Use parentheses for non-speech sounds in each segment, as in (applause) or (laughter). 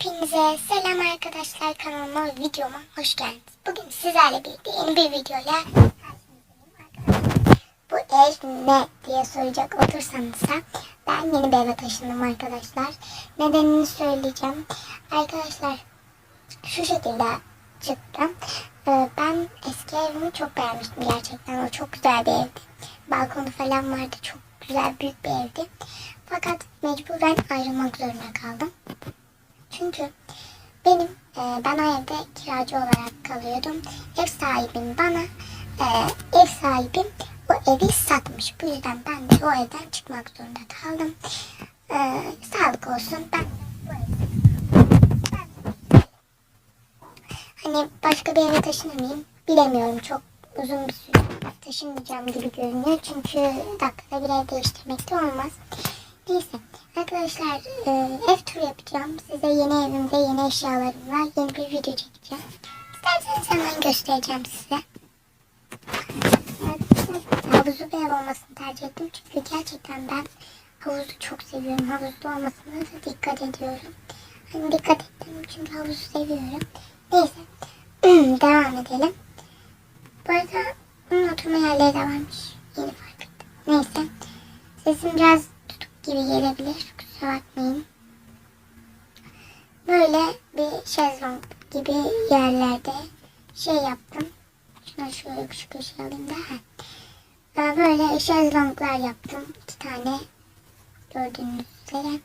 Hepinize selam arkadaşlar kanalıma videoma hoş geldiniz. Bugün sizlerle birlikte yeni bir videoyla. Bu ev ne diye soracak olursanız ben yeni bir eve taşındım arkadaşlar. Nedenini söyleyeceğim. Arkadaşlar şu şekilde çıktım. Ee, Ben eski evimi çok beğenmiştim gerçekten. O çok güzel bir evdi. Balkonu falan vardı. Çok güzel büyük bir evdi. Fakat mecburen ayrılmak zorunda kaldım. Çünkü benim e, ben evde kiracı olarak kalıyordum. Ev sahibim bana e, ev sahibim o evi satmış. Bu yüzden ben de o evden çıkmak zorunda kaldım. E, sağlık olsun ben- Hani başka bir eve taşınır mıyım bilemiyorum. Çok uzun bir süre taşınmayacağım gibi görünüyor. Çünkü dakikada bir ev değiştirmek de olmaz. Neyse arkadaşlar e, ev turu yapacağım. Size yeni evimde yeni eşyalarımla yeni bir video çekeceğim. İsterseniz hemen göstereceğim size. Havuzlu bir ev olmasını tercih ettim. Çünkü gerçekten ben havuzu çok seviyorum. Havuzlu olmasına da dikkat ediyorum. Hani dikkat ettim çünkü havuzu seviyorum. Neyse (clears throat) devam edelim. Bu arada bunun oturma yerleri de varmış. Yeni fark ettim. Neyse. Sesim biraz gibi gelebilir. Kusura bakmayın. Böyle bir şezlong gibi yerlerde şey yaptım. Şuna şöyle şu köşeye alayım da. Ben Böyle şezlonglar yaptım. iki tane gördüğünüz üzere.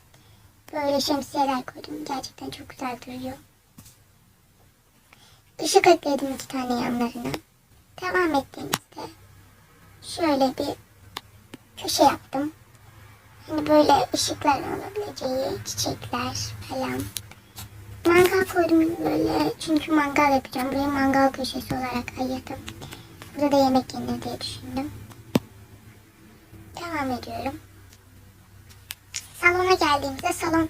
Böyle şemsiyeler koydum. Gerçekten çok güzel duruyor. Işık ekledim iki tane yanlarına. Devam ettiğimizde şöyle bir köşe yaptım. Böyle ışıkların olabileceği çiçekler falan. Mangal koydum böyle çünkü mangal yapacağım. Burayı mangal köşesi olarak ayırdım. Burada da yemek yenir diye düşündüm. Devam ediyorum. Salona geldiğimizde salon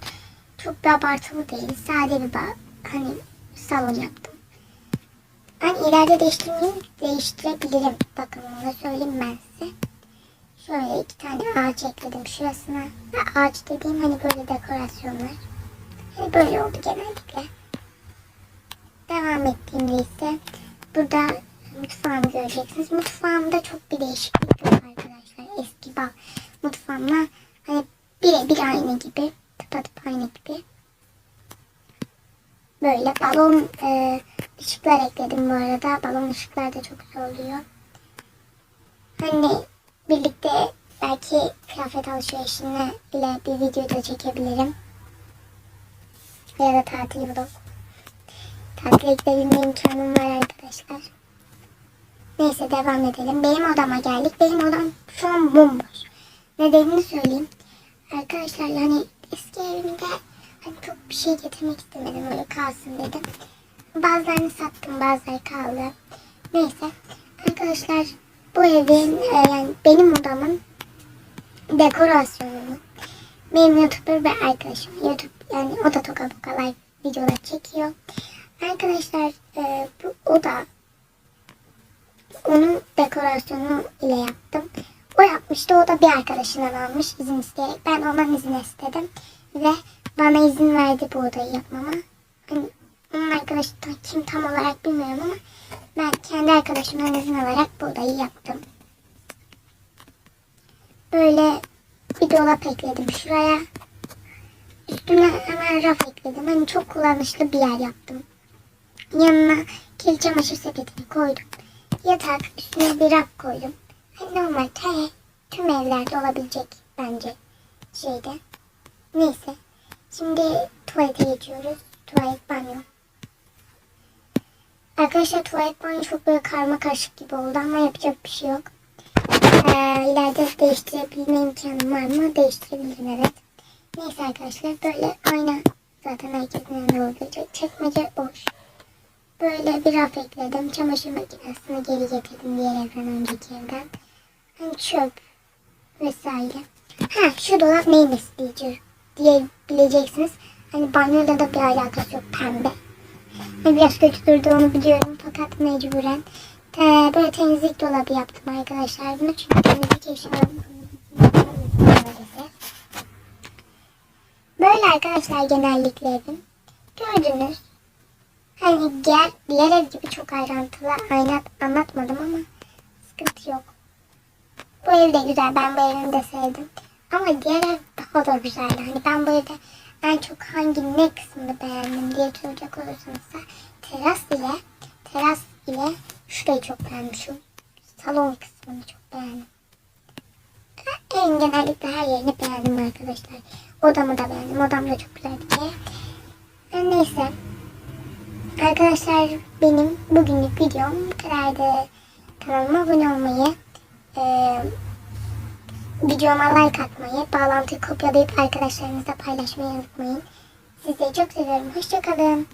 çok bir abartılı değil. Sade bir hani salon yaptım. Hani ileride değiştirmeyeyim, değiştirebilirim. Bakın da söyleyeyim ben size. Şöyle iki tane ağaç ekledim şurasına. Ve ağaç dediğim hani böyle dekorasyonlar. Hani böyle oldu genellikle. Devam ettiğimde ise burada mutfağımı göreceksiniz. Mutfağımda çok bir değişiklik yok arkadaşlar. Eski bak mutfağımla hani birebir aynı gibi. Tıpatıp aynı gibi. Böyle balon e, ışıklar ekledim bu arada. Balon ışıklar da çok güzel oluyor. Hani birlikte belki kıyafet alışverişine ile bir video da çekebilirim. Ya da tatil vlog. Tatile gidebilme imkanım var arkadaşlar. Neyse devam edelim. Benim odama geldik. Benim odam şu an bomboş. Nedenini söyleyeyim. Arkadaşlar yani eski evimde hani çok bir şey getirmek istemedim. Öyle kalsın dedim. Bazılarını sattım bazıları kaldı. Neyse. Arkadaşlar bu evin e, yani benim odamın dekorasyonunu benim YouTuber bir arkadaşım. YouTube yani o da Toka Boka Live videolar çekiyor. Arkadaşlar e, bu oda onun dekorasyonu ile yaptım. O yapmıştı. O da bir arkadaşından almış izin isteyerek. Ben ondan izin istedim. Ve bana izin verdi bu odayı yapmama. Hani onun arkadaşı da kim tam olarak bilmiyorum ama ben kendi arkadaşımdan izin alarak bu odayı yaptım. Böyle bir dolap ekledim şuraya. Üstüne hemen raf ekledim. Hani çok kullanışlı bir yer yaptım. Yanına kirli çamaşır sepetini koydum. Yatak üstüne bir raf koydum. Hani normal te, tüm evlerde olabilecek bence şeyde. Neyse. Şimdi tuvalete geçiyoruz. Tuvalet banyo. Arkadaşlar tuvalet banyo çok böyle karma karışık gibi oldu ama yapacak bir şey yok. Ee, ileride değiştirebilme imkanım var mı? Değiştirebilirim evet. Neyse arkadaşlar böyle ayna zaten herkesin önünde olacak. Çekmece boş. Böyle bir raf ekledim. Çamaşır makinesini geri getirdim diğer evden önceki evden. Hani çöp vesaire. Ha şu dolap neyin nesi diyebileceksiniz. Hani banyoda da bir alakası yok pembe. Durdu onu biliyorum fakat mecburen. Ee, böyle temizlik dolabı yaptım arkadaşlar bunu çünkü temizlik eşyalarımı maalesef. Böyle arkadaşlar genellikle evim. Gördünüz. Hani diğer, diğer ev gibi çok ayrıntılı aynat, anlatmadım ama sıkıntı yok. Bu ev de güzel. Ben bu evimi de sevdim. Ama diğer ev daha da güzeldi. Hani ben bu evde en çok hangi ne kısmını beğendim diye soracak olursanız teras ile teras ile şurayı çok beğenmişim. Salon kısmını çok beğendim. En genellikle her yerini beğendim arkadaşlar. Odamı da beğendim. Odam da çok güzel bir şey. Her neyse. Arkadaşlar benim bugünlük videom bu kadardı. Kanalıma abone olmayı, eee videoma like atmayı, bağlantıyı kopyalayıp arkadaşlarınızla paylaşmayı unutmayın. Sizleri çok seviyorum. Hoşçakalın.